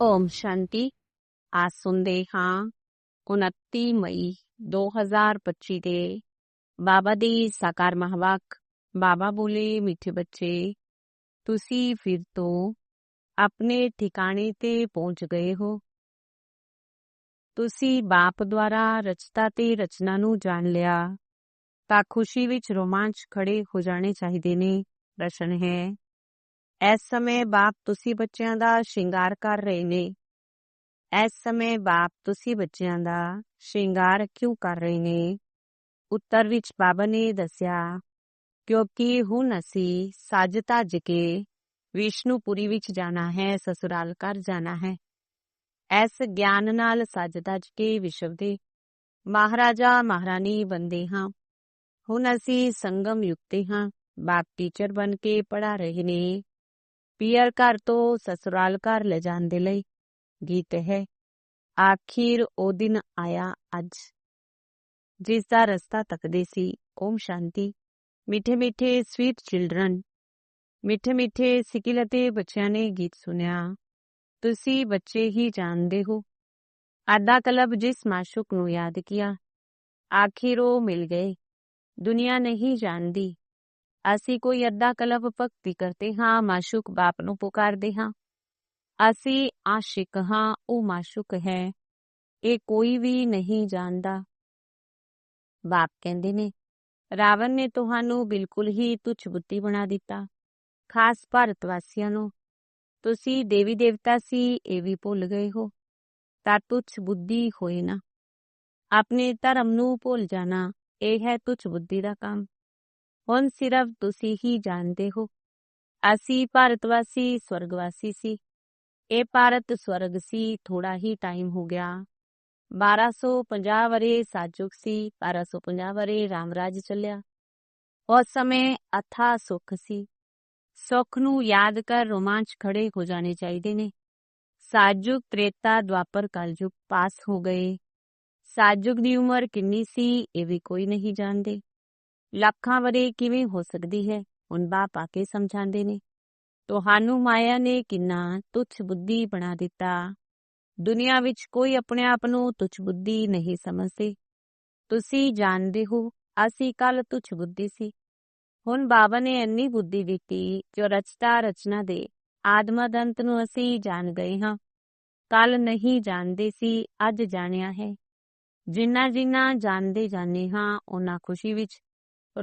ਓਮ ਸ਼ਾਂਤੀ ਅੱਜ ਸੁਣਦੇ ਹਾਂ 29 ਮਈ 2025 ਦੇ ਬਾਬਾ ਦੀ ਸਾਕਾਰ ਮਹਾਵਾਕ ਬਾਬਾ ਬੋਲੇ ਮਿੱਠੇ ਬੱਚੇ ਤੁਸੀਂ ਫਿਰ ਤੋਂ ਆਪਣੇ ਠਿਕਾਣੇ ਤੇ ਪਹੁੰਚ ਗਏ ਹੋ ਤੁਸੀਂ ਬਾਪ ਦੁਆਰਾ ਰਚਤਾ ਤੇ ਰਚਨਾ ਨੂੰ ਜਾਣ ਲਿਆ ਤਾਂ ਖੁਸ਼ੀ ਵਿੱਚ ਰੋਮਾਂਚ ਖੜੇ ਹੋ ਜਾਣੇ ਚਾਹੀਦੇ ਨੇ ਪ੍ਰਸ਼ਨ ਹੈ ਇਸ ਸਮੇਂ ਬਾਪ ਤੁਸੀਂ ਬੱਚਿਆਂ ਦਾ ਸ਼ਿੰਗਾਰ ਕਰ ਰਹੇ ਨੇ। ਇਸ ਸਮੇਂ ਬਾਪ ਤੁਸੀਂ ਬੱਚਿਆਂ ਦਾ ਸ਼ਿੰਗਾਰ ਕਿਉਂ ਕਰ ਰਹੇ ਨੇ? ਉੱਤਰ ਵਿੱਚ ਬਾਬਾ ਨੇ ਦੱਸਿਆ, ਕਿਉਂਕਿ ਹੁਣ ਅਸੀਂ ਸੱਜ ਧੱਜ ਕੇ ਵਿਸ਼ਨੂਪੁਰੀ ਵਿੱਚ ਜਾਣਾ ਹੈ, ਸਸੁਰਾਲ ਘਰ ਜਾਣਾ ਹੈ। ਇਸ ਗਿਆਨ ਨਾਲ ਸੱਜ ਧੱਜ ਕੇ ਵਿਸ਼ਵ ਦੇ ਮਹਾਰਾਜਾ ਮਹਾਰਾਣੀ ਬੰਦੇ ਹਾਂ। ਹੁਣ ਅਸੀਂ ਸੰਗਮ ਯੁਕਤੇ ਹਾਂ। ਬਾਪ ਟੀਚਰ ਬਣ ਕੇ ਪੜਾ ਰਹੇ ਨੇ। પિયર કાર તો સસુરાલ કાર લે ਜਾਂਦੇ ਲਈ ਗੀਤ ਹੈ ਆਖਿਰ ਉਹ ਦਿਨ ਆਇਆ ਅੱਜ ਜਿਸ ਦਾ ਰਸਤਾ ਤੱਕਦੇ ਸੀ ਓਮ ਸ਼ਾਂਤੀ ਮਿੱਠੇ ਮਿੱਠੇ ਸਵੀਟ ਚਿਲड्रन ਮਿੱਠੇ ਮਿੱਠੇ ਸਿਕਲਤੇ ਬੱਚਿਆਂ ਨੇ ਗੀਤ ਸੁਨਿਆ ਤੁਸੀਂ ਬੱਚੇ ਹੀ ਜਾਣਦੇ ਹੋ आधा तलब जिस माशुक नु याद किया आखिर वो मिल गए दुनिया नहीं जानती ਅਸੀਂ ਕੋਈ ਅੱਧਾ ਕਲਬ ਭਗਤੀ ਕਰਤੇ ਹਾਂ, ਮਾਸ਼ੂਕ ਬਾਪ ਨੂੰ ਪੁਕਾਰਦੇ ਹਾਂ। ਅਸੀਂ ਆਸ਼ਿਕ ਹਾਂ, ਉਹ ਮਾਸ਼ੂਕ ਹੈ। ਇਹ ਕੋਈ ਵੀ ਨਹੀਂ ਜਾਣਦਾ। ਬਾਪ ਕਹਿੰਦੇ ਨੇ, ਰਾਵਣ ਨੇ ਤੁਹਾਨੂੰ ਬਿਲਕੁਲ ਹੀ ਤੁੱਛ ਬੁੱਧੀ ਬਣਾ ਦਿੱਤਾ। ਖਾਸ ਭਾਰਤ ਵਾਸੀਆਂ ਨੂੰ। ਤੁਸੀਂ ਦੇਵੀ ਦੇਵਤਾ ਸੀ, ਇਹ ਵੀ ਭੁੱਲ ਗਏ ਹੋ। ਤਾਂ ਤੁਛ ਬੁੱਧੀ ਹੋਏ ਨਾ। ਆਪਣੇ ਧਰਮ ਨੂੰ ਭੁੱਲ ਜਾਣਾ, ਇਹ ਹੈ ਤੁੱਛ ਬੁੱਧੀ ਦਾ ਕੰਮ। ਹੁਣ ਸਿਰਫ ਤੁਸੀਂ ਹੀ ਜਾਣਦੇ ਹੋ ਅਸੀਂ ਭਾਰਤਵਾਸੀ ਸਵਰਗਵਾਸੀ ਸੀ ਇਹ ਭਾਰਤ ਸਵਰਗ ਸੀ ਥੋੜਾ ਹੀ ਟਾਈਮ ਹੋ ਗਿਆ 1250 ਵਰੇ ਸਾਜੁਕ ਸੀ 1250 ਵਰੇ ਰਾਮਰਾਜ ਚੱਲਿਆ ਉਸ ਸਮੇਂ ਅਥਾ ਸੁਖ ਸੀ ਸੁਖ ਨੂੰ ਯਾਦ ਕਰ ਰੋਮਾਂਚ ਖੜੇ ਹੋ ਜਾਣੇ ਚਾਹੀਦੇ ਨੇ ਸਾਜੁਕ ਤ੍ਰੇਤਾ ਦਵਾਪਰ ਕਲਯੁਗ ਪਾਸ ਹੋ ਗਏ ਸਾਜੁਗ ਦੀ ਉਮਰ ਕਿੰਨੀ ਸੀ ਇਹ ਵੀ ਕੋਈ ਨਹੀਂ ਜਾਣਦੇ ਲੱਖਾਂ ਵਰੇ ਕਿਵੇਂ ਹੋ ਸਕਦੀ ਹੈ? ਹੁਣ ਬਾਪ ਆ ਕੇ ਸਮਝਾਉਂਦੇ ਨੇ। ਤੁਹਾਨੂੰ ਮਾਇਆ ਨੇ ਕਿੰਨਾ ਤੁੱਛ ਬੁੱਧੀ ਬਣਾ ਦਿੱਤਾ। ਦੁਨੀਆ ਵਿੱਚ ਕੋਈ ਆਪਣੇ ਆਪ ਨੂੰ ਤੁੱਛ ਬੁੱਧੀ ਨਹੀਂ ਸਮਝਦੇ। ਤੁਸੀਂ ਜਾਣਦੇ ਹੋ, ਅਸੀਂ ਕੱਲ ਤੁੱਛ ਬੁੱਧੀ ਸੀ। ਹੁਣ ਬਾਬਾ ਨੇ ਇੰਨੀ ਬੁੱਧੀ ਦਿੱਤੀ ਜੋ ਰਚਤਾ ਰਚਨਾ ਦੇ ਆਦਮਦੰਤ ਨੂੰ ਅਸੀਂ ਜਾਣ ਗਏ ਹਾਂ। ਕੱਲ ਨਹੀਂ ਜਾਣਦੇ ਸੀ, ਅੱਜ ਜਾਣਿਆ ਹੈ। ਜਿੰਨਾ ਜਿੰਨਾ ਜਾਣਦੇ ਜਾਣੇ ਹਾਂ ਉਹਨਾਂ ਖੁਸ਼ੀ ਵਿੱਚ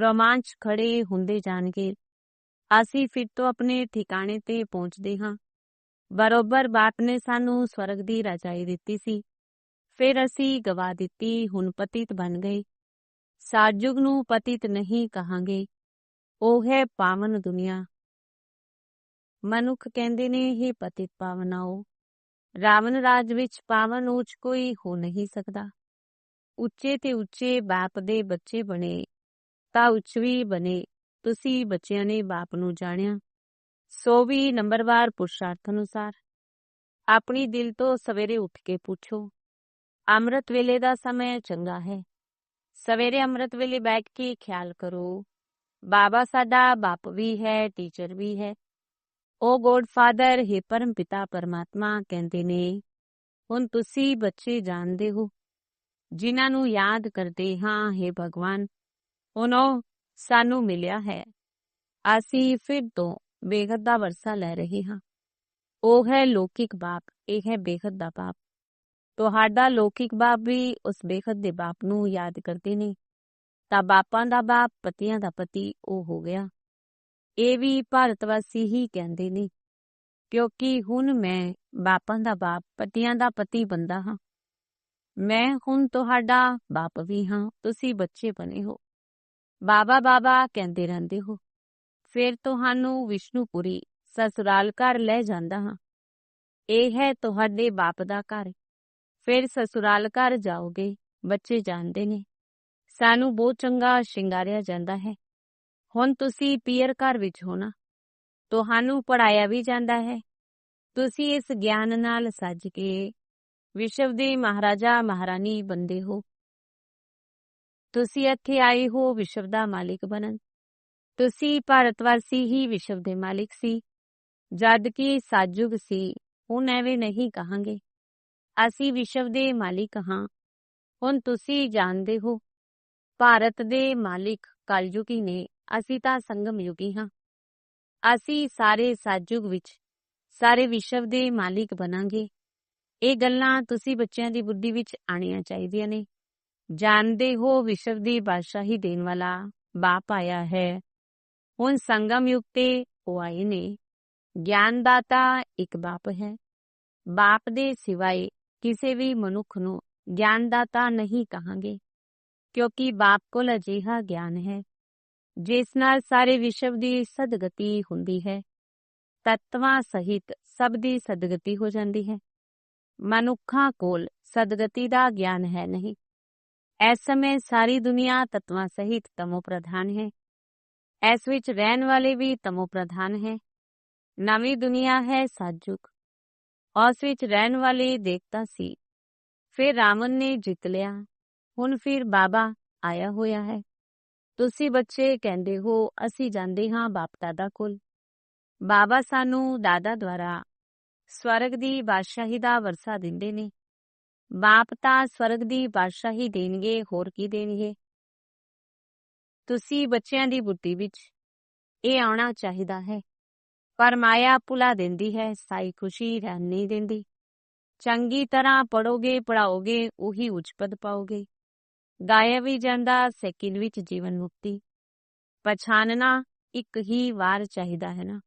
ਰੋਮਾਂਚ ਖੜੇ ਹੁੰਦੇ ਜਾਣਗੇ। ਅਸੀਂ ਫਿਰ ਤੋਂ ਆਪਣੇ ਠਿਕਾਣੇ ਤੇ ਪਹੁੰਚਦੇ ਹਾਂ। ਬਰੋਬਰ ਬਾਪ ਨੇ ਸਾਨੂੰ ਸਵਰਗ ਦੀ ਰਜਾਈ ਦਿੱਤੀ ਸੀ। ਫਿਰ ਅਸੀਂ ਗਵਾ ਦਿੱਤੀ, ਹੁਣ ਪਤਿਤ ਬਣ ਗਏ। ਸਾਜੁਗ ਨੂੰ ਪਤਿਤ ਨਹੀਂ ਕਹਾਂਗੇ। ਉਹ ਹੈ ਪਾਵਨ ਦੁਨੀਆ। ਮਨੁੱਖ ਕਹਿੰਦੇ ਨੇ ਇਹ ਪਤਿਤ ਪਾਵਨਾਓ, ਰਾਵਣ ਰਾਜ ਵਿੱਚ ਪਾਵਨ ਉੱਚ ਕੋਈ ਹੋ ਨਹੀਂ ਸਕਦਾ। ਉੱਚੇ ਤੇ ਉੱਚੇ ਬਾਪ ਦੇ ਬੱਚੇ ਬਣੇ ਤਾਂ ਉੱਚ ਵੀ ਬਣੇ, ਤੁਸੀਂ ਬੱਚਿਆਂ ਨੇ ਬਾਪ ਨੂੰ ਜਾਣਿਆ। ਸੋ ਵੀ ਨੰਬਰਵਾਰ ਪੁਰਸ਼ਾਰਥ ਅਨੁਸਾਰ। ਆਪਣੀ ਦਿਲ ਤੋਂ ਸਵੇਰੇ ਉੱਠ ਕੇ ਪੁੱਛੋ, ਅੰਮ੍ਰਿਤ ਵੇਲੇ ਦਾ ਸਮਾਂ ਚੰਗਾ ਹੈ। ਸਵੇਰੇ ਅੰਮ੍ਰਿਤ ਵੇਲੇ ਬੈਠ ਕੇ ਖਿਆਲ ਕਰੋ, ਬਾਬਾ ਸਾਡਾ ਬਾਪ ਵੀ ਹੈ, ਟੀਚਰ ਵੀ ਹੈ। ਉਹ ਗੋਡ ਫਾਦਰ, ਹੈ ਪਰਮ ਪਿਤਾ ਪਰਮਾਤਮਾ ਕਹਿੰਦੇ ਨੇ, ਹੁਣ ਤੁਸੀਂ ਬੱਚੇ ਜਾਣਦੇ ਹੋ। ਜਿਨ੍ਹਾਂ ਨੂੰ ਯਾਦ ਕਰਦੇ ਹਾਂ हे ਭਗਵਾਨ ਉਹਨੋਂ ਸਾਨੂੰ ਮਿਲਿਆ ਹੈ। ਅਸੀਂ ਫਿਰ ਤੋਂ ਬੇਗਤ ਦਾ ਵਰਸਾ ਲੈ ਰਹੇ ਹਾਂ। ਉਹ ਹੈ ਲੌਕਿਕ ਬਾਪ, ਇਹ ਹੈ ਬੇਗਤ ਦਾ ਬਾਪ। ਤੁਹਾਡਾ ਲੌਕਿਕ ਬਾਪ ਵੀ ਉਸ ਬੇਗਤ ਦੇ ਬਾਪ ਨੂੰ ਯਾਦ ਕਰਦੇ ਨੇ। ਤਾਂ ਬਾਪਾਂ ਦਾ ਬਾਪ, ਪਤੀਆਂ ਦਾ ਪਤੀ, ਉਹ ਹੋ ਗਿਆ। ਇਹ ਵੀ ਭਾਰਤਵਾਸੀ ਹੀ ਕਹਿੰਦੇ ਨੇ, ਕਿਉਂਕਿ ਹੁਣ ਮੈਂ ਬਾਪਾਂ ਦਾ ਬਾਪ, ਪਤੀਆਂ ਦਾ ਪਤੀ ਬੰਦਾ ਹਾਂ। ਮੈਂ ਹੁਣ ਤੁਹਾਡਾ ਬਾਪ ਵੀ ਹਾਂ, ਤੁਸੀਂ ਬੱਚੇ ਬਣੇ ਹੋ। ਬਾਬਾ ਬਾਬਾ ਕਹਿੰਦੇ ਰਹਿੰਦੇ ਹੋ। ਫਿਰ ਤੁਹਾਨੂੰ ਵਿਸ਼ਨੂਪੁਰੀ ਸਸੁਰਾਲ ਘਰ ਲੈ ਜਾਂਦਾ ਹਾਂ। ਇਹ ਹੈ ਤੁਹਾਡੇ ਬਾਪ ਦਾ ਘਰ। ਫਿਰ ਸਸੁਰਾਲ ਘਰ ਜਾਓਗੇ, ਬੱਚੇ ਜਾਣਦੇ ਨੇ। ਸਾਨੂੰ ਬਹੁਤ ਚੰਗਾ ਸ਼ਿੰਗਾਰਿਆ ਜਾਂਦਾ ਹੈ। ਹੁਣ ਤੁਸੀਂ ਪੀਅਰ ਘਰ ਵਿੱਚ ਹੋਣਾ ਤੁਹਾਨੂੰ ਪੜਾਇਆ ਵੀ ਜਾਂਦਾ ਹੈ। ਤੁਸੀਂ ਇਸ ਗਿਆਨ ਨਾਲ ਸੱਜ ਕੇ ਵਿਸ਼ਵ ਦੇ ਮਹਾਰਾਜਾ ਮਹਾਰਾਣੀ ਬੰਦੇ ਹੋ। ਤੁਸੀਂ ਇੱਥੇ ਆਏ ਹੋ ਵਿਸ਼ਵ ਦਾ ਮਾਲਿਕ ਬਣਨ। ਤੁਸੀਂ ਭਾਰਤਵਾਸੀ ਹੀ ਵਿਸ਼ਵ ਦੇ ਮਾਲਿਕ ਸੀ। ਜਦ ਕਿ ਸਾਜੁਗ ਸੀ, ਹੁਣ ਐਵੇਂ ਨਹੀਂ ਕਹਾਂਗੇ। ਅਸੀਂ ਵਿਸ਼ਵ ਦੇ ਮਾਲਿਕ ਹਾਂ। ਹੁਣ ਤੁਸੀਂ ਜਾਣਦੇ ਹੋ। ਭਾਰਤ ਦੇ ਮਾਲਿਕ ਕਲਯੁਗੀ ਨੇ, ਅਸੀਂ ਤਾਂ ਸੰਗਮ ਯੁਗੀ ਹਾਂ। ਅਸੀਂ ਸਾਰੇ ਸਾਜੁਗ ਵਿੱਚ, ਸਾਰੇ ਵਿਸ਼ਵ ਦੇ ਮਾਲਿਕ ਬਣਾਂਗੇ। ਇਹ ਗੱਲਾਂ ਤੁਸੀਂ ਬੱਚਿਆਂ ਦੀ ਬੁੱਧੀ ਵਿੱਚ ਆਣੀਆਂ ਚਾਹੀਦੀਆਂ ਨੇ। ਜਾਣਦੇ ਹੋ ਵਿਸ਼ਵ ਦੀ ਬਾਦਸ਼ਾਹੀ ਦੇਣ ਵਾਲਾ ਬਾਪ ਆਇਆ ਹੈ ਹੁਣ ਸੰਗਮ ਯੁਗ ਤੇ ਉਹ ਆਏ ਨੇ ਗਿਆਨਦਾਤਾ ਇੱਕ ਬਾਪ ਹੈ ਬਾਪ ਦੇ ਸਿਵਾਏ ਕਿਸੇ ਵੀ ਮਨੁੱਖ ਨੂੰ ਗਿਆਨਦਾਤਾ ਨਹੀਂ ਕਹਾਂਗੇ ਕਿਉਂਕਿ ਬਾਪ ਕੋਲ ਅਜਿਹਾ ਗਿਆਨ ਹੈ ਜਿਸ ਨਾਲ ਸਾਰੇ ਵਿਸ਼ਵ ਦੀ ਸਦਗਤੀ ਹੁੰਦੀ ਹੈ ਤਤਵਾਂ ਸਹਿਤ ਸਭ ਦੀ ਸਦਗਤੀ ਹੋ ਜਾਂਦੀ ਹੈ ਮਨੁੱਖਾਂ ਕੋਲ ਸਦਗਤੀ ਦਾ ਗਿਆਨ ਹੈ ਨਹੀਂ ਇਸ ਸਮੇਂ ਸਾਰੀ ਦੁਨੀਆ ਤਤਵਾਂ ਸਹਿਤ ਤਮੋ ਪ੍ਰਧਾਨ ਹੈ। ਇਸ ਵਿੱਚ ਰਹਿਣ ਵਾਲੇ ਵੀ ਤਮੋ ਪ੍ਰਧਾਨ ਹੈ। ਨਵੀਂ ਦੁਨੀਆ ਹੈ ਸਾਜੁਕ। ਉਸ ਵਿੱਚ ਰਹਿਣ ਵਾਲੇ ਦੇਖਤਾ ਸੀ। ਫਿਰ ਰਾਵਣ ਨੇ ਜਿੱਤ ਲਿਆ। ਹੁਣ ਫਿਰ ਬਾਬਾ ਆਇਆ ਹੋਇਆ ਹੈ। ਤੁਸੀਂ ਬੱਚੇ ਕਹਿੰਦੇ ਹੋ, ਅਸੀਂ ਜਾਂਦੇ ਹਾਂ ਬਾਪ ਦਾਦਾ ਕੋਲ। ਬਾਬਾ ਸਾਨੂੰ ਦਾਦਾ ਦੁਆਰਾ ਸਵਰਗ ਦੀ ਬਾਦਸ਼ਾਹੀ ਦਾ ਵਰਸਾ ਦਿੰਦੇ ਨੇ। ਬਾਪ ਤਾਂ ਸਵਰਗ ਦੀ ਬਾਦਸ਼ਾਹੀ ਦੇਣਗੇ, ਹੋਰ ਕੀ ਦੇਣਗੇ? ਤੁਸੀਂ ਬੱਚਿਆਂ ਦੀ ਬੁੱਧੀ ਵਿੱਚ ਇਹ ਆਉਣਾ ਚਾਹੀਦਾ ਹੈ। ਪਰ ਮਾਇਆ ਭੁਲਾ ਦਿੰਦੀ ਹੈ, ਸਾਈ ਖੁਸ਼ੀ ਰਹਿਣ ਨਹੀਂ ਦਿੰਦੀ। ਚੰਗੀ ਤਰ੍ਹਾਂ ਪੜੋਗੇ ਪੜਾਓਗੇ ਉਹੀ ਉੱਚ ਪਦ ਪਾਓਗੇ। ਗਾਇਆ ਵੀ ਜਾਂਦਾ, ਸੈਕਿੰਡ ਵਿੱਚ ਜੀਵਨ ਮੁਕਤੀ। ਪਛਾਨਣਾ ਇੱਕ ਹੀ ਵਾਰ ਚਾਹੀਦਾ ਹੈ ਨਾ।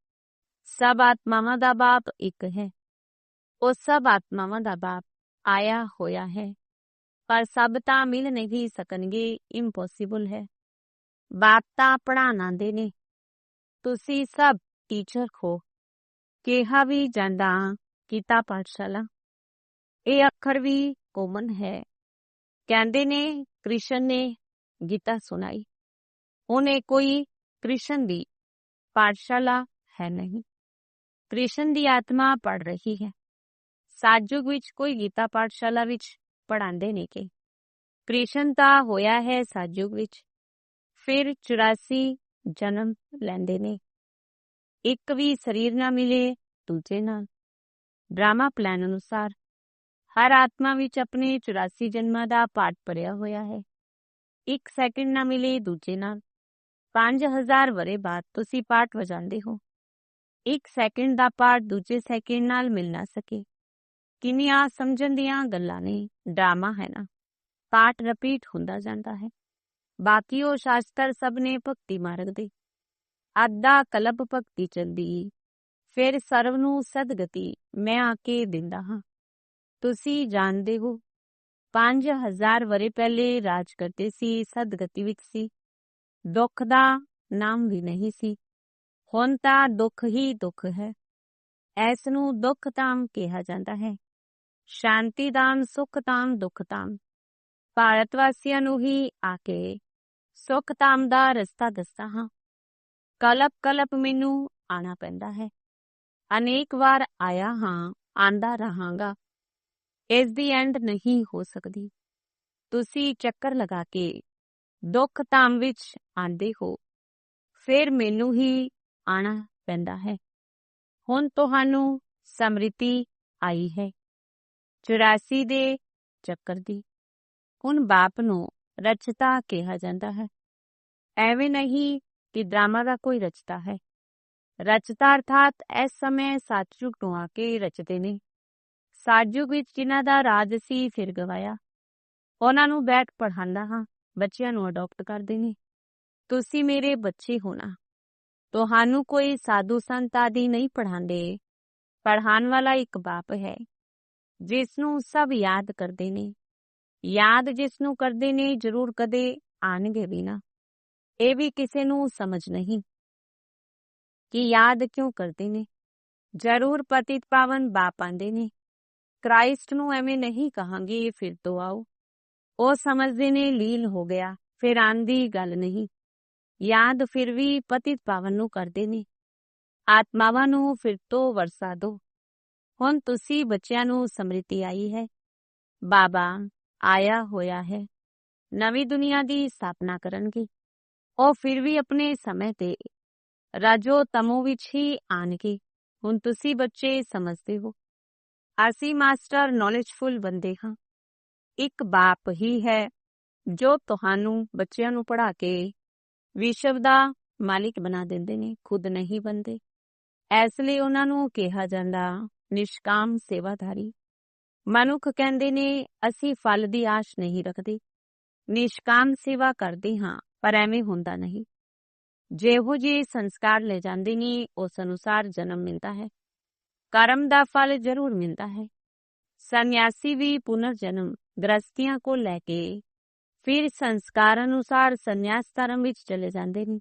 ਸਭ ਆਤਮਾਵਾਂ ਦਾ ਬਾਪ ਇੱਕ ਹੈ। ਉਹ ਸਭ ਆਤਮਾਵਾਂ ਦਾ ਬਾਪ ਆਇਆ ਹੋਇਆ ਹੈ। ਪਰ ਸਭ ਤਾਂ ਮਿਲ ਨਹੀਂ ਸਕਣਗੇ ਇੰਪੋਸੀਬਲ ਹੈ। ਬਾਪ ਤਾਂ ਪੜਾਣਾ ਦੇ ਨੇ। ਤੁਸੀਂ ਸਭ ਟੀਚਰ ਖੋ। ਕਿਹਾ ਵੀ ਜਾਂਦਾ ਕੀਤਾ ਪਾਠਸ਼ਾਲਾ। ਇਹ ਅੱਖਰ ਵੀ ਕੋਮਨ ਹੈ। ਕਹਿੰਦੇ ਨੇ, ਕ੍ਰਿਸ਼ਨ ਨੇ ਗੀਤਾ ਸੁਣਾਈ। ਉਹਨੇ ਕੋਈ ਕ੍ਰਿਸ਼ਨ ਦੀ ਪਾਠਸ਼ਾਲਾ ਹੈ ਨਹੀਂ। ਕ੍ਰਿਸ਼ਨ ਦੀ ਆਤਮਾ ਪੜ ਰਹੀ ਹੈ। ਸਾਜੁਗ ਵਿੱਚ ਕੋਈ ਗੀਤਾ ਪਾਠਸ਼ਾਲਾ ਵਿੱਚ ਪੜਾਉਂਦੇ ਨੇ ਕਿ ਕ੍ਰਿਸ਼ਨ ਤਾਂ ਹੋਇਆ ਹੈ ਸਾਜੁਗ ਵਿੱਚ, ਫਿਰ 84 ਜਨਮ ਲੈਂਦੇ ਨੇ। ਇੱਕ ਵੀ ਸਰੀਰ ਨਾ ਮਿਲੇ, ਦੂਜੇ ਨਾਲ ਡਰਾਮਾ ਪਲਾਨ ਅਨੁਸਾਰ ਹਰ ਆਤਮਾ ਵਿੱਚ ਆਪਣੇ 84 ਜਨਮਾਂ ਦਾ ਪਾਠ ਪੜਿਆ ਹੋਇਆ ਹੈ। ਇੱਕ ਸੈਕਿੰਡ ਨਾ ਮਿਲੇ, ਦੂਜੇ ਨਾਲ 5000 ਵਰੇ ਬਾਅਦ ਤੁਸੀਂ ਪਾਠ ਵਜਾਉਂਦੇ ਹੋ। ਇੱਕ ਸੈਕਿੰਡ ਦਾ ਪਾਠ ਦੂਜੇ ਸੈਕਿੰਡ ਨਾਲ ਮਿਲ ਨਾ ਸਕੇ। ਕਿੰਨੀਆਂ ਸਮਝਣ ਦੀਆਂ ਗੱਲਾਂ ਨੇ, ਡਰਾਮਾ ਹੈ ਨਾ। ਪਾਠ ਰਿਪੀਟ ਹੁੰਦਾ ਜਾਂਦਾ ਹੈ। ਬਾਕੀ ਉਹ ਸ਼ਾਸਤਰ ਸਭ ਨੇ ਭਗਤੀ ਮਾਰਗ ਦੇ। ਅੱਧਾ ਕਲਪ ਭਗਤੀ ਚਲਦੀ, ਫਿਰ ਸਰਵ ਨੂੰ ਸਦਗਤੀ ਮੈਂ ਆ ਕੇ ਦਿੰਦਾ ਹਾਂ। ਤੁਸੀਂ ਜਾਣਦੇ ਹੋ 5000 ਵਰੇ ਪਹਿਲੇ ਰਾਜ ਕਰਦੇ ਸੀ, ਸਦਗਤੀ ਵਿੱਚ ਸੀ। ਦੁੱਖ ਦਾ ਨਾਮ ਵੀ ਨਹੀਂ ਸੀ। ਹੁਣ ਤਾਂ ਦੁੱਖ ਹੀ ਦੁੱਖ ਹੈ। ਐਸ ਨੂੰ ਦੁੱਖ ਤਾਮ ਕਿਹਾ ਜਾਂਦਾ ਹੈ। ਸ਼ਾਂਤੀ ਦਾਮ ਸੁਖ ਧਾਮ, ਦੁੱਖ ਧਾਮ। ਭਾਰਤ ਵਾਸੀਆਂ ਨੂੰ ਹੀ ਆ ਕੇ ਸੁਖ ਧਾਮ ਦਾ ਰਸਤਾ ਦੱਸਦਾ ਹਾਂ। ਕਲਪ ਕਲਪ ਮੈਨੂੰ ਆਣਾ ਪੈਂਦਾ ਹੈ। ਅਨੇਕ ਵਾਰ ਆਇਆ ਹਾਂ, ਆਂਦਾ ਰਹਾਂਗਾ। ਇਸ ਦੀ ਐਂਡ ਨਹੀਂ ਹੋ ਸਕਦੀ। ਤੁਸੀਂ ਚੱਕਰ ਲਗਾ ਕੇ ਦੁੱਖ ਧਾਮ ਵਿੱਚ ਆਂਦੇ ਹੋ। ਫਿਰ ਮੈਨੂੰ ਹੀ ਆਣਾ ਪੈਂਦਾ ਹੈ। ਹੁਣ ਤੁਹਾਨੂੰ ਸਮ੍ਰਿਤੀ ਆਈ ਹੈ। 84 ਦੇ ਚੱਕਰ ਦੀ। ਹੁਣ ਬਾਪ ਨੂੰ ਰਚਤਾ ਕਿਹਾ ਜਾਂਦਾ ਹੈ। ਐਵੇਂ ਨਹੀਂ ਕਿ ਡਰਾਮਾ ਦਾ ਕੋਈ ਰਚਤਾ ਹੈ। ਰਚਤਾ ਅਰਥਾਤ ਇਸ ਸਮੇਂ ਸਤਜੁਗ ਤੋਂ ਆ ਕੇ ਰਚਦੇ ਨੇ। ਸਤਜੁਗ ਵਿੱਚ ਜਿਨ੍ਹਾਂ ਦਾ ਰਾਜ ਸੀ ਫਿਰ ਗਵਾਇਆ। ਉਹਨਾਂ ਨੂੰ ਬੈਠ ਪੜਾਉਂਦਾ ਹਾਂ, ਬੱਚਿਆਂ ਨੂੰ ਅਡਾਪਟ ਕਰਦੇ ਨੇ। ਤੁਸੀਂ ਮੇਰੇ ਬੱਚੇ ਹੋਣਾ। ਤੁਹਾਨੂੰ ਕੋਈ ਸਾਧੂ ਸੰਤ ਆਦਿ ਨਹੀਂ ਪੜ੍ਹਾਉਂਦੇ। ਪੜ੍ਹਾਉਣ ਵਾਲਾ ਇੱਕ ਬਾਪ ਹੈ। ਜਿਸ ਨੂੰ ਸਭ ਯਾਦ ਕਰਦੇ ਨੇ ਯਾਦ ਜਿਸ ਨੂੰ ਕਰਦੇ ਨੇ ਜ਼ਰੂਰ ਕਦੇ ਆਣਗੇ ਵੀ ਨਾ ਇਹ ਵੀ ਕਿਸੇ ਨੂੰ ਸਮਝ ਨਹੀਂ ਕਿ ਯਾਦ ਕਿਉਂ ਕਰਦੇ ਨੇ ਜ਼ਰੂਰ ਪਤਿਤ ਪਾਵਨ ਬਾਪ ਆਂਦੇ ਨੇ ਕ੍ਰਾਈਸਟ ਨੂੰ ਐਵੇਂ ਨਹੀਂ ਕਹਾਂਗੇ ਫਿਰ ਤੋਂ ਆਓ ਉਹ ਸਮਝਦੇ ਨੇ ਲੀਨ ਹੋ ਗਿਆ ਫਿਰ ਆਂਦੀ ਗੱਲ ਨਹੀਂ ਯਾਦ ਫਿਰ ਵੀ ਪਤਿਤ ਪਾਵਨ ਨੂੰ ਕਰਦੇ ਨੇ ਆਤਮਾਵਾਂ ਨੂੰ ਫਿਰ ਤੋਂ ਵਰਸਾ ਦੋ ਹੁਣ ਤੁਸੀਂ ਬੱਚਿਆਂ ਨੂੰ ਸਮ੍ਰਿਤੀ ਆਈ ਹੈ। ਬਾਬਾ ਆਇਆ ਹੋਇਆ ਹੈ। ਨਵੀਂ ਦੁਨੀਆ ਦੀ ਸਥਾਪਨਾ ਕਰਨਗੇ। ਉਹ ਫਿਰ ਵੀ ਆਪਣੇ ਸਮੇਂ ਤੇ ਰਾਜੋ ਤਮੋ ਵਿੱਚ ਹੀ ਆਣਗੇ। ਹੁਣ ਤੁਸੀਂ ਬੱਚੇ ਸਮਝਦੇ ਹੋ। ਅਸੀਂ ਮਾਸਟਰ ਨੌਲੇਜਫੁਲ ਬੰਦੇ ਹਾਂ। ਇੱਕ ਬਾਪ ਹੀ ਹੈ ਜੋ ਤੁਹਾਨੂੰ ਬੱਚਿਆਂ ਨੂੰ ਪੜ੍ਹਾ ਕੇ ਵਿਸ਼ਵ ਦਾ ਮਾਲਿਕ ਬਣਾ ਦਿੰਦੇ ਨੇ, ਖੁਦ ਨਹੀਂ ਬੰਦੇ ਇਸ ਲਈ ਉਹਨਾਂ ਨੂੰ ਕਿਹਾ ਜਾਂਦਾ ਨਿਸ਼ਕਾਮ ਸੇਵਾਧਾਰੀ ਮਨੁੱਖ ਕਹਿੰਦੇ ਨੇ, ਅਸੀਂ ਫਲ ਦੀ ਆਸ਼ ਨਹੀਂ ਰੱਖਦੇ। ਨਿਸ਼ਕਾਮ ਸੇਵਾ ਕਰਦੇ ਹਾਂ, ਪਰ ਐਵੇਂ ਹੁੰਦਾ ਨਹੀਂ। ਜਿਹੋ ਜਿਹੇ ਸੰਸਕਾਰ ਲੈ ਜਾਂਦੇ ਨੇ, ਉਸ ਅਨੁਸਾਰ ਜਨਮ ਮਿਲਦਾ ਹੈ। ਕਰਮ ਦਾ ਫਲ ਜ਼ਰੂਰ ਮਿਲਦਾ ਹੈ। ਸੰਨਿਆਸੀ ਵੀ ਪੁਨਰ ਜਨਮ ਗ੍ਰਸਤੀਆਂ ਕੋ ਲੈ ਕੇ ਫਿਰ ਸੰਸਕਾਰ ਅਨੁਸਾਰ ਸੰਨਿਆਸ ਧਰਮ ਵਿੱਚ ਚਲੇ ਜਾਂਦੇ ਨੇ।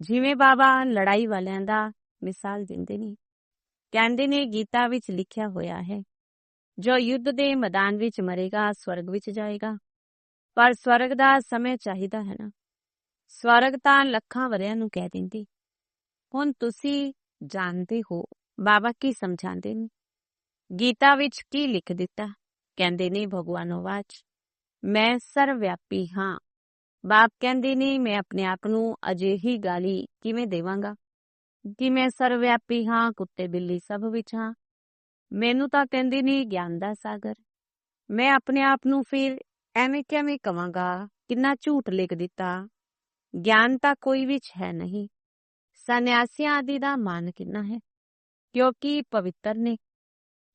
ਜਿਵੇਂ ਬਾਬਾ ਲੜਾਈ ਵਾਲਿਆਂ ਦਾ ਮਿਸਾਲ ਦਿੰਦੇ ਨੇ। ਕਹਿੰਦੇ ਨੇ ਗੀਤਾ ਵਿੱਚ ਲਿਖਿਆ ਹੋਇਆ ਹੈ, ਜੋ ਯੁੱਧ ਦੇ ਮੈਦਾਨ ਵਿੱਚ ਮਰੇਗਾ, ਸਵਰਗ ਵਿੱਚ ਜਾਏਗਾ। ਪਰ ਸਵਰਗ ਦਾ ਸਮੇਂ ਚਾਹੀਦਾ ਹੈ ਨਾ। ਸਵਰਗ ਤਾਂ ਲੱਖਾਂ ਵਰਿਆਂ ਨੂੰ ਕਹਿ ਦਿੰਦੀ। ਹੁਣ ਤੁਸੀਂ ਜਾਣਦੇ ਹੋ, ਬਾਬਾ ਕੀ ਸਮਝਾਉਂਦੇ ਨੇ? ਗੀਤਾ ਵਿੱਚ ਕੀ ਲਿਖ ਦਿੱਤਾ? ਕਹਿੰਦੇ ਨੇ ਭਗਵਾਨੋ ਵਾਚ, ਮੈਂ ਸਰਵਿਆਪੀ ਹਾਂ। ਬਾਪ ਕਹਿੰਦੇ ਨੇ, ਮੈਂ ਆਪਣੇ ਆਪ ਨੂੰ ਅਜਿਹੀ ਗਾਲੀ ਕਿਵੇਂ ਦੇਵਾਂਗਾ? ਕਿ ਮੈਂ ਸਰਵਿਆਪੀ ਹਾਂ, ਕੁੱਤੇ ਬਿੱਲੀ ਸਭ ਵਿੱਚ ਹਾਂ। ਮੈਨੂੰ ਤਾਂ ਕਹਿੰਦੇ ਨੇ ਗਿਆਨ ਦਾ ਸਾਗਰ। ਮੈਂ ਆਪਣੇ ਆਪ ਨੂੰ ਫਿਰ ਐਵੇਂ ਕਿਵੇਂ ਕਵਾਂਗਾ? ਕਿੰਨਾ ਝੂਠ ਲਿਖ ਦਿੱਤਾ? ਗਿਆਨ ਤਾਂ ਕੋਈ ਵਿੱਚ ਹੈ ਨਹੀਂ। ਸੰਨਿਆਸੀਆਂ ਆਦਿ ਦਾ ਮਾਨ ਕਿੰਨਾ ਹੈ? ਕਿਉਂਕਿ ਪਵਿੱਤਰ ਨੇ।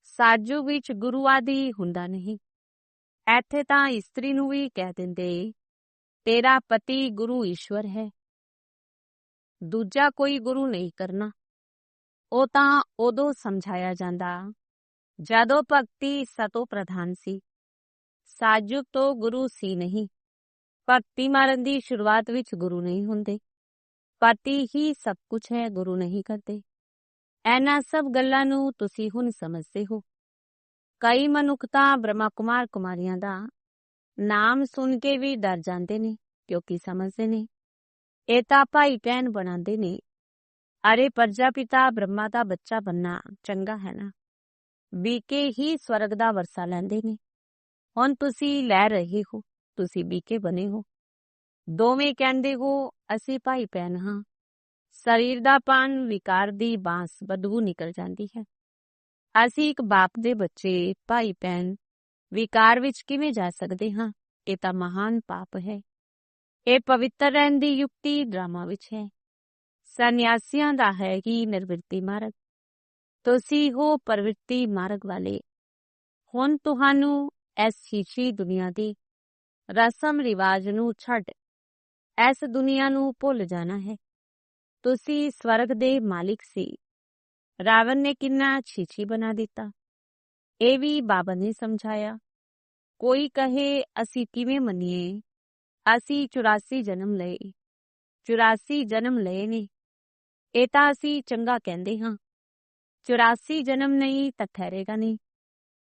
ਸਾਜੂ ਵਿੱਚ ਗੁਰੂ ਆਦਿ ਹੁੰਦਾ ਨਹੀਂ। ਇੱਥੇ ਤਾਂ ਇਸਤਰੀ ਨੂੰ ਵੀ ਕਹਿ ਦਿੰਦੇ, ਤੇਰਾ ਪਤੀ ਗੁਰੂ ਈਸ਼ਵਰ ਹੈ। ਦੂਜਾ ਕੋਈ ਗੁਰੂ ਨਹੀਂ ਕਰਨਾ। ਉਹ ਤਾਂ ਉਦੋਂ ਸਮਝਾਇਆ ਜਾਂਦਾ, ਜਦੋਂ ਭਗਤੀ ਸਤੋ ਪ੍ਰਧਾਨ ਸੀ। ਸਾਜੁਕ ਤੋਂ ਗੁਰੂ ਸੀ ਨਹੀਂ। ਭਗਤੀ ਮਾਰਨ ਦੀ ਸ਼ੁਰੂਆਤ ਵਿੱਚ ਗੁਰੂ ਨਹੀਂ ਹੁੰਦੇ। ਪਤੀ ਹੀ ਸਭ ਕੁਝ ਹੈ, ਗੁਰੂ ਨਹੀਂ ਕਰਦੇ। ਐਨਾ ਸਭ ਗੱਲਾਂ ਨੂੰ ਤੁਸੀਂ ਹੁਣ ਸਮਝਦੇ ਹੋ। ਕਈ ਮਨੁੱਖ ਤਾਂ ਬ੍ਰਹਮਾ ਕੁਮਾਰ ਕੁਮਾਰੀਆਂ ਦਾ ਨਾਮ ਸੁਣ ਕੇ ਵੀ ਡਰ ਜਾਂਦੇ ਨੇ, ਕਿਉਂਕਿ ਸਮਝਦੇ ਨੇ। ਇਹ ਤਾਂ ਭਾਈ ਭੈਣ ਬਣਾਉਂਦੇ ਨੇ। ਅਰੇ ਪ੍ਰਜਾਪਿਤਾ ਬ੍ਰਹਮਾ ਦਾ ਬੱਚਾ ਬੰਨਾ, ਚੰਗਾ ਹੈ ਨਾ। ਬੀਕੇ ਹੀ ਸਵਰਗ ਦਾ ਵਰਸਾ ਲੈਂਦੇ ਨੇ। ਹੁਣ ਤੁਸੀਂ ਲੈ ਰਹੇ ਹੋ, ਤੁਸੀਂ ਬੀਕੇ ਬਣੇ ਹੋ। ਦੋਵੇਂ ਕਹਿੰਦੇ ਹੋ, ਅਸੀਂ ਭਾਈ ਭੈਣ ਹਾਂ। ਸਰੀਰ ਦਾ ਪਾਨ, ਵਿਕਾਰ ਦੀ ਬਾਂਸ, ਬਦਬੂ ਨਿਕਲ ਜਾਂਦੀ ਹੈ। ਅਸੀਂ ਇੱਕ ਬਾਪ ਦੇ ਬੱਚੇ, ਭਾਈ ਭੈਣ। ਵਿਕਾਰ ਵਿੱਚ ਕਿਵੇਂ ਜਾ ਸਕਦੇ ਹਾਂ? ਇਹ ਤਾਂ ਮਹਾਨ ਪਾਪ ਹੈ। ਇਹ ਪਵਿੱਤਰ ਰਹਿਣ ਦੀ ਯੁਕਤੀ ਡਰਾਮਾ ਵਿੱਚ ਹੈ। ਸੰਨਿਆਸੀਆਂ ਦਾ ਹੈ ਕਿ ਨਿਰਵਿਰਤੀ ਮਾਰਗ। ਤੁਸੀਂ ਹੋ ਪ੍ਰਵਿਰਤੀ ਮਾਰਗ ਵਾਲੇ। ਹੁਣ ਤੁਹਾਨੂੰ ਇਸ ਸ਼ੀਸ਼ੀ ਦੁਨੀਆ ਦੀ ਰਸਮ ਰਿਵਾਜ ਨੂੰ ਛੱਡ ਇਸ ਦੁਨੀਆ ਨੂੰ ਭੁੱਲ ਜਾਣਾ ਹੈ। ਤੁਸੀਂ ਸਵਰਗ ਦੇ ਮਾਲਿਕ ਸੀ। ਰਾਵਣ ਨੇ ਕਿੰਨਾ ਛੀਛੀ ਬਣਾ ਦਿੱਤਾ। ਇਹ ਵੀ ਬਾਬਾ ਨੇ ਸਮਝਾਇਆ। ਕੋਈ ਕਹੇ, ਅਸੀਂ ਕਿਵੇਂ ਮੰਨੀਏ? ਅਸੀਂ 84 ਜਨਮ ਲਏ। 84 ਜਨਮ ਲਏ ਨੇ। ਇਹ ਤਾਂ ਅਸੀਂ ਚੰਗਾ ਕਹਿੰਦੇ ਹਾਂ। 84 ਜਨਮ ਨਹੀਂ ਤਾਂ ਠਹਿਰੇਗਾ ਨਹੀਂ।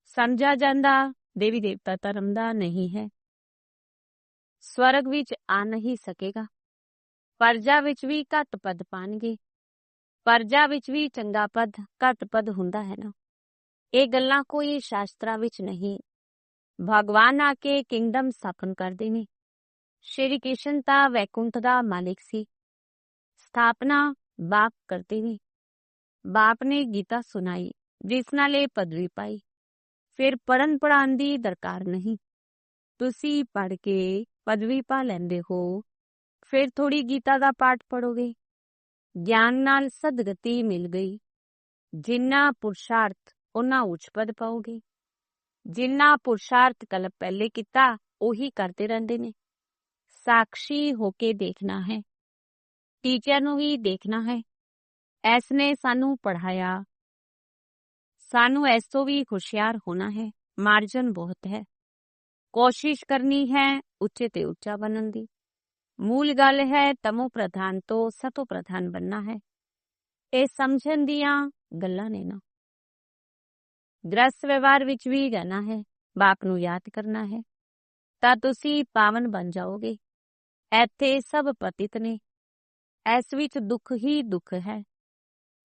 ਸਮਝਿਆ ਜਾਂਦਾ, ਦੇਵੀ ਦੇਵਤਾ ਧਰਮ ਦਾ ਨਹੀਂ ਹੈ। ਸਵਰਗ ਵਿੱਚ ਆ ਨਹੀਂ ਸਕੇਗਾ। ਪਰਜਾ ਵਿੱਚ ਵੀ ਘੱਟ ਪਦ ਪਾਣਗੇ। ਪਰਜਾ ਵਿੱਚ ਵੀ ਚੰਗਾ ਪਦ, ਘੱਟ ਪਦ ਹੁੰਦਾ ਹੈ ਨਾ। ਇਹ ਗੱਲਾਂ ਕੋਈ ਸ਼ਾਸਤਰਾਂ ਵਿੱਚ ਨਹੀਂ। ਭਗਵਾਨ ਆ ਕੇ ਕਿੰਗਡਮ ਸਥਾਪਨ ਕਰਦੇ ਨੇ। ਸ਼੍ਰੀ ਕ੍ਰਿਸ਼ਨ ਤਾਂ ਵੈਕੁੰਠ ਦਾ ਮਾਲਿਕ ਸੀ। ਸਥਾਪਨਾ ਬਾਪ ਕਰਦੇ ਨੇ ਬਾਪ ਨੇ ਗੀਤਾ ਸੁਣਾਈ, ਜਿਸ ਨਾਲ ਇਹ ਪਦਵੀ ਪਾਈ। ਫਿਰ ਪੜਨ ਪੜਾਉਣ ਦੀ ਦਰਕਾਰ ਨਹੀਂ। ਤੁਸੀਂ ਪੜ ਕੇ ਪਦਵੀ ਪਾ ਲੈਂਦੇ ਹੋ, ਫਿਰ ਥੋੜੀ ਗੀਤਾ ਦਾ ਪਾਠ ਪੜੋਗੇ ਗਿਆਨ ਨਾਲ ਸਦਗਤੀ ਮਿਲ ਗਈ। ਜਿੰਨਾ ਪੁਰਸ਼ਾਰਥ ਉਹਨਾਂ ਉੱਚ ਪਦ ਪਾਓਗੇ। ਜਿੰਨਾ ਪੁਰਸ਼ਾਰਥ ਕਲਪ ਪਹਿਲੇ ਕੀਤਾ, ਉਹੀ ਕਰਦੇ ਰਹਿੰਦੇ ਨੇ। ਸਾਖੀ ਹੋ ਕੇ ਦੇਖਣਾ ਹੈ ਟੀਚਰ ਨੂੰ ਵੀ ਦੇਖਣਾ ਹੈ ਐਸ ਨੇ ਸਾਨੂੰ ਪੜਾਇਆ ਸਾਨੂੰ ਇਸ ਤੋਂ ਵੀ ਹੁਸ਼ਿਆਰ ਹੋਣਾ ਹੈ ਮਾਰਜਨ ਬਹੁਤ ਹੈ ਕੋਸ਼ਿਸ਼ ਕਰਨੀ ਹੈ ਉੱਚੇ ਤੇ ਉੱਚਾ ਬਣਨ ਦੀ ਮੂਲ ਗੱਲ ਹੈ ਤਮੋ ਪ੍ਰਧਾਨ ਤੋਂ ਸਤੋ ਪ੍ਰਧਾਨ ਬੰਨਾ ਹੈ ਇਹ ਸਮਝਣ ਦੀਆਂ ਗੱਲਾਂ ਨੇ ਨਾ ਗ੍ਰਸਤ ਵਿਵਹਾਰ ਵਿੱਚ ਵੀ ਰਹਿਣਾ ਹੈ ਬਾਪ ਨੂੰ ਯਾਦ ਕਰਨਾ ਹੈ ਤਾਂ ਤੁਸੀਂ ਪਾਵਨ ਬਣ ਜਾਓਗੇ ਇੱਥੇ ਸਭ ਪਤਿਤ ਨੇ। ਇਸ ਵਿੱਚ ਦੁੱਖ ਹੀ ਦੁੱਖ ਹੈ।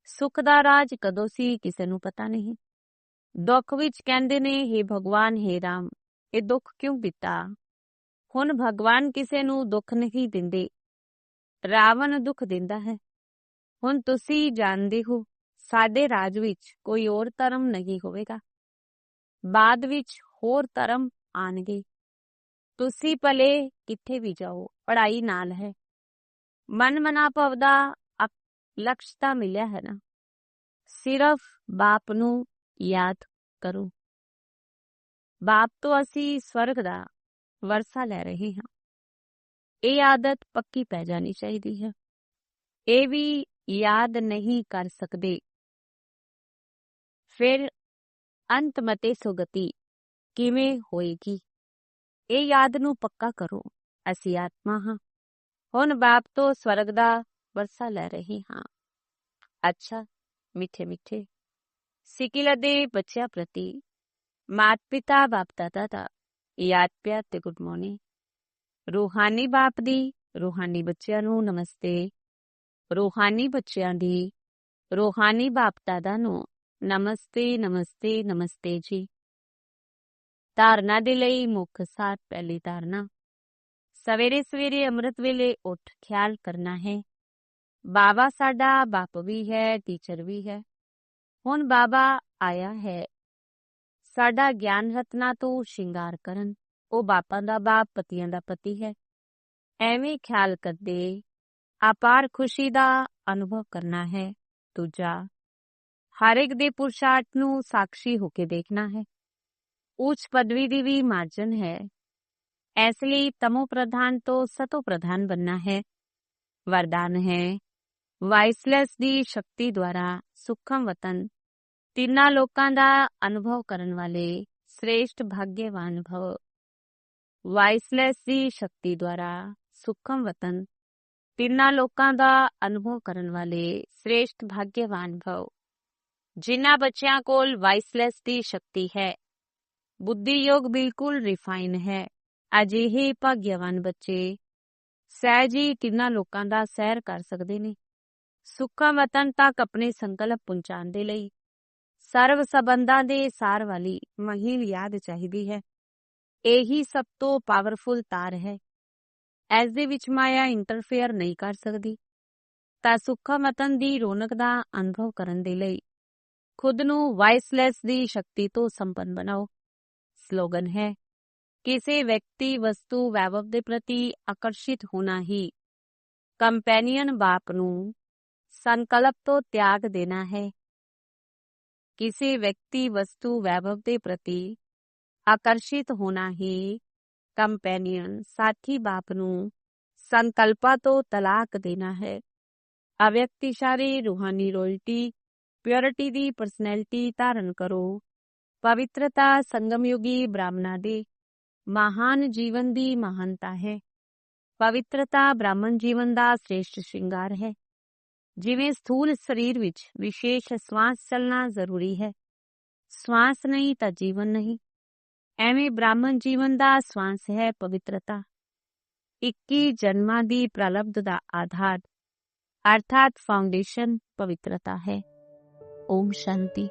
ਸੁਖ ਦਾ ਰਾਜ ਕਦੋਂ ਸੀ ਕਿਸੇ ਨੂੰ ਪਤਾ ਨਹੀਂ। ਦੁੱਖ ਵਿੱਚ ਕਹਿੰਦੇ ਨੇ हे ਭਗਵਾਨ हे ਰਾਮ, ਇਹ ਦੁੱਖ ਕਿਉਂ ਦਿੱਤਾ ਹੁਣ ਭਗਵਾਨ ਕਿਸੇ ਨੂੰ ਦੁੱਖ ਨਹੀਂ ਦਿੰਦੇ। ਰਾਵਣ ਦੁੱਖ ਦਿੰਦਾ ਹੈ। ਹੁਣ ਤੁਸੀਂ ਜਾਣਦੇ ਹੋ, ਸਾਡੇ ਰਾਜ ਵਿੱਚ ਕੋਈ ਹੋਰ ਧਰਮ ਨਹੀਂ ਹੋਵੇਗਾ। ਬਾਅਦ ਵਿੱਚ ਹੋਰ ਧਰਮ ਆਣਗੇ ਤੁਸੀਂ ਭਲੇ ਕਿੱਥੇ ਵੀ ਜਾਓ, ਪੜ੍ਹਾਈ ਨਾਲ ਹੈ। ਮਨ ਮਨਾ ਭਵ ਦਾ ਲਕਸ਼ ਤਾਂ ਮਿਲਿਆ ਹੈ ਨਾ। ਸਿਰਫ ਬਾਪ ਨੂੰ ਯਾਦ ਕਰੋ। ਬਾਪ ਤੋਂ ਅਸੀਂ ਸਵਰਗ ਦਾ ਵਰਸਾ ਲੈ ਰਹੇ ਹਾਂ। ਇਹ ਆਦਤ ਪੱਕੀ ਪੈ ਜਾਣੀ ਚਾਹੀਦੀ ਹੈ। ਇਹ ਵੀ ਯਾਦ ਨਹੀਂ ਕਰ ਸਕਦੇ। ਫਿਰ ਅੰਤ ਮਤੇ ਸੁਗਤੀ ਕਿਵੇਂ ਹੋਏਗੀ? ਇਹ ਯਾਦ ਨੂੰ ਪੱਕਾ ਕਰੋ। ਅਸੀਂ ਆਤਮਾ ਹਾਂ। ਹੁਣ ਬਾਪ ਤੋਂ ਸਵਰਗ ਦਾ ਵਰਸਾ ਲੈ ਰਹੇ ਹਾਂ। ਅੱਛਾ, ਮਿੱਠੇ ਮਿੱਠੇ। ਸਿਕਿਲ ਦੇ ਬੱਚਿਆਂ ਪ੍ਰਤੀ ਮਾਤ ਪਿਤਾ ਬਾਪ, ਦਾਦਾ ਦਾ ਯਾਦ ਪਿਆਰ ਤੇ ਗੁੱਡ ਮਾਰਨਿੰਗ। ਰੂਹਾਨੀ ਬਾਪ ਦੀ, ਰੂਹਾਨੀ ਬੱਚਿਆਂ ਨੂੰ ਨਮਸਤੇ। ਰੂਹਾਨੀ ਬੱਚਿਆਂ ਦੀ, ਰੂਹਾਨੀ ਬਾਪ, ਦਾਦਾ ਨੂੰ ਨਮਸਤੇ ਨਮਸਤੇ ਨਮਸਤੇ ਜੀ। ਧਾਰਨਾ ਦੇ ਲਈ ਮੁੱਖ ਸਾਥ ਪਹਿਲੀ ਧਾਰਨਾ। ਸਵੇਰੇ ਸਵੇਰੇ ਅੰਮ੍ਰਿਤ ਵੇਲੇ ਉੱਠ ਖਿਆਲ ਕਰਨਾ ਹੈ। ਬਾਬਾ ਸਾਡਾ ਬਾਪ ਵੀ ਹੈ, ਟੀਚਰ ਵੀ ਹੈ। ਹੁਣ ਬਾਬਾ ਆਇਆ ਹੈ। ਸਾਡਾ ਗਿਆਨ ਰਤਨਾ ਤੋਂ ਸ਼ਿੰਗਾਰ ਕਰਨ। ਉਹ ਬਾਪਾਂ ਦਾ ਬਾਪ, ਪਤੀਆਂ ਦਾ ਪਤੀ ਹੈ। ਐਵੇਂ ਖਿਆਲ ਕਰਦੇ ਅਪਾਰ ਖੁਸ਼ੀ ਦਾ ਅਨੁਭਵ ਕਰਨਾ ਹੈ। ਦੂਜਾ, ਹਰ ਇੱਕ ਦੇ ਪੁਰਸ਼ਾਰਥ ਨੂੰ ਸਾਖੀ ਹੋ ਕੇ ਦੇਖਣਾ ਹੈ। ਉੱਚ ਪਦਵੀ ਦੀ ਵੀ ਮਾਰਜਨ ਹੈ ਇਸ ਲਈ ਤਮੋ ਪ੍ਰਧਾਨ ਤੋਂ ਸਤੋ ਪ੍ਰਧਾਨ ਬੰਨਾ ਹੈ ਵਰਦਾਨ ਹੈ ਵਾਇਸਲੈਸ ਦੀ ਸ਼ਕਤੀ ਦੁਆਰਾ ਸੁਖਮ ਵਤਨ ਤਿੰਨਾਂ ਲੋਕਾਂ ਦਾ ਅਨੁਭਵ ਕਰਨ ਵਾਲੇ ਸ੍ਰੇਸ਼ਟ ਭਾਗਯਵਾਨ ਭਵ ਵਾਇਸਲੈਸ ਦੀ ਸ਼ਕਤੀ ਦੁਆਰਾ ਸੁਖਮ ਵਤਨ ਤਿੰਨਾਂ ਲੋਕਾਂ ਦਾ ਅਨੁਭਵ ਕਰਨ ਵਾਲੇ ਸ੍ਰੇਸ਼ਟ ਭਾਗਯਵਾਨ ਭਵ ਜਿਨ੍ਹਾਂ ਬੱਚਿਆਂ ਕੋਲ ਵਾਇਸਲੈਸ ਦੀ ਸ਼ਕਤੀ ਹੈ ਬੁੱਧੀ ਯੋਗ ਬਿਲਕੁਲ ਰਿਫਾਈਨ ਹੈ। ਅਜਿਹੇ ਭਾਗਿਆਵਾਨ ਬੱਚੇ ਸਹਿਜੀ ਤਿੰਨਾਂ ਲੋਕਾਂ ਦਾ ਸਹਿਰ ਕਰ ਸਕਦੇ ਨੇ। ਸੁੱਖਾ ਵਤਨ ਤੱਕ ਆਪਣੇ ਸੰਕਲਪ ਪਹੁੰਚਾਉਣ ਦੇ ਲਈ ਸਰਵ ਸਬੰਧਾਂ ਦੇ ਸਾਰ ਵਾਲੀ ਮਹੀਲ ਯਾਦ ਚਾਹੀਦੀ ਹੈ। ਇਹੀ ਸਭ ਤੋਂ ਪਾਵਰਫੁਲ ਤਾਰ ਹੈ। ਐਸ ਦੇ ਵਿੱਚ ਮਾਇਆ ਇੰਟਰਫੇਅਰ ਨਹੀਂ ਕਰ ਸਕਦੀ। ਤਾਂ ਸੁੱਖਾ ਵਤਨ ਦੀ ਰੌਣਕ ਦਾ ਅਨੁਭਵ ਕਰਨ ਦੇ ਲਈ ਖੁਦ ਨੂੰ ਵਾਇਸਲੈਸ ਦੀ ਸ਼ਕਤੀ ਤੋਂ ਸੰਪੰਨ ਬਣਾਓ। ਸਲੋਗਨ ਹੈ ਕਿਸੇ ਵਿਅਕਤੀ ਵਸਤੂ ਵੈਭਵ ਦੇ ਪ੍ਰਤੀ ਆਕਰਸ਼ਿਤ ਹੋਣਾ ਹੀ ਕੰਪੈਨੀਅਨ ਬਾਪ ਨੂੰ ਸੰਕਲਪ ਤੋਂ ਤਿਆਗ ਦੇਣਾ ਹੈ ਕਿਸੇ ਵਿਅਕਤੀ ਵਸਤੂ ਵੈਭਵ ਦੇ ਪ੍ਰਤੀ ਆਕਰਸ਼ਿਤ ਹੋਣਾ ਹੀ ਕੰਪੈਨੀਅਨ ਸਾਥੀ ਬਾਪ ਨੂੰ ਸੰਕਲਪਾਂ ਤੋਂ ਤਲਾਕ ਦੇਣਾ ਹੈ ਅਵਿਅਕਤੀਸ਼ਾਰੀ ਰੂਹਾਨੀ ਰੋਇਲਟੀ ਪਿਓਰਿਟੀ ਦੀ ਪਰਸਨੈਲਿਟੀ ਧਾਰਨ ਕਰੋ ਪਵਿੱਤਰਤਾ ਸੰਗਮਯੁਗੀ ਬ੍ਰਾਹਮਣਾ ਦੇ ਮਹਾਨ ਜੀਵਨ ਦੀ ਮਹਾਨਤਾ ਹੈ ਪਵਿੱਤਰਤਾ ਬ੍ਰਾਹਮਣ ਜੀਵਨ ਦਾ ਸ੍ਰੇਸ਼ਟ ਸ਼ਿੰਗਾਰ ਹੈ ਜਿਵੇਂ ਸਥੂਲ ਸਰੀਰ ਵਿੱਚ ਵਿਸ਼ੇਸ਼ ਸਵਾਸ ਚੱਲਣਾ ਜ਼ਰੂਰੀ ਹੈ ਸਵਾਸ ਨਹੀਂ ਤਾਂ ਜੀਵਨ ਨਹੀਂ ਐਵੇਂ ਬ੍ਰਾਹਮਣ ਜੀਵਨ ਦਾ ਸਵਾਸ ਹੈ ਪਵਿੱਤਰਤਾ 21 ਜਨਮਾਂ ਦੀ ਪ੍ਰਲਬਧ ਦਾ ਆਧਾਰ ਅਰਥਾਤ ਫਾਊਂਡੇਸ਼ਨ ਪਵਿੱਤਰਤਾ ਹੈ ਓਮ ਸ਼ਾਂਤੀ